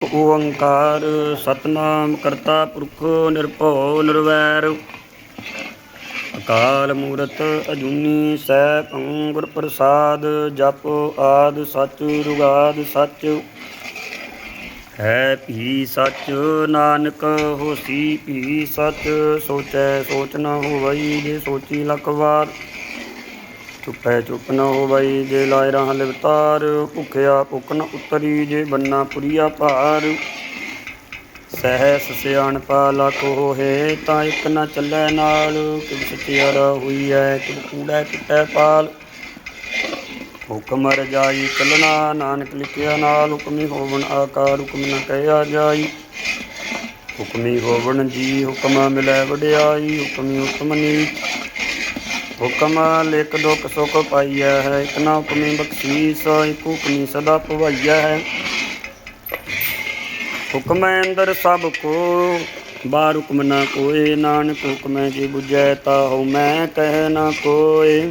ਓੰਕਾਰ ਸਤਨਾਮ ਕਰਤਾ ਪੁਰਖ ਨਿਰਭਉ ਨਿਰਵੈਰ। ਅਕਾਲ ਮੂਰਤ ਅਜੂਨੀ ਸੈਭੰ ਗੁਰ ਪ੍ਰਸਾਦ, ਜਪ ਆਦ ਸਚ ਜੁਗਾਦ ਸਚ। ਹੈ ਭੀ ਸਚ ਨਾਨਕ, ਹੋਸੀ ਭੀ ਸਚ, ਸੋਚੈ ਸੋਚ ਨ ਹੋਵਈ ਜੇ ਸੋਚੀ ਲਖ ਵਾਰ। ਚੁੱਪੈ ਚੁੱਪ ਨ ਹੋਵਈ ਜੇ ਲਾਇ ਰਹਾ ਲਿਵਤਾਰ, ਭੁਖਿਆ ਭੁਖ ਨ ਉਤਰੀ ਜੇ ਬੰਨਾ ਪੁਰੀਆ ਭਾਰ। ਸਹਿਸ ਸਿਆਣਪਾ ਲਖ ਹੋਏ ਤਾਂ ਇੱਕ ਨ ਚੱਲੈ ਨਾਲ। ਕਿਬ ਸਚਿਆਰ ਹੋਈਐ ਕਿਬ ਕੂੜੈ ਕਿਟੈ ਪਾਲ। ਹੁਕਮ ਰਜਾਈ ਚੱਲਣਾ, ਨਾਨਕ ਲਿਖਿਆ ਨਾਲ। ਹੁਕਮੀ ਹੋਵਣ ਆਕਾਰ, ਹੁਕਮ ਨ ਕਹਿਆ ਜਾਈ। ਹੁਕਮੀ ਹੋਵਣ ਜੀ, ਹੁਕਮ ਮਿਲੈ ਵਡਿਆਈ। ਹੁਕਮੀ ਹੁਕਮ ਨੀਚ ਹੁਕਮ ਲਿਖ ਦੁਖ ਸੁਖ ਪਾਈਐ ਹੈ, ਇਕ ਨਾ ਹੁਕਮੀ ਬਖਸ਼ੀਸ, ਇਕ ਹੁਕਮੀ ਸਦਾ ਭਵਾਈਐ ਹੈ। ਹੁਕਮ ਅੰਦਰ ਸਭ ਕੋ, ਬਾਹਰ ਹੁਕਮ ਨਾ ਕੋਏ ਨਾਨਕ ਹੁਕਮੈ ਜੀ ਬੁਝੈ ਤਾ ਹਉ ਮੈਂ ਕਹਿ ਨਾ ਕੋਏ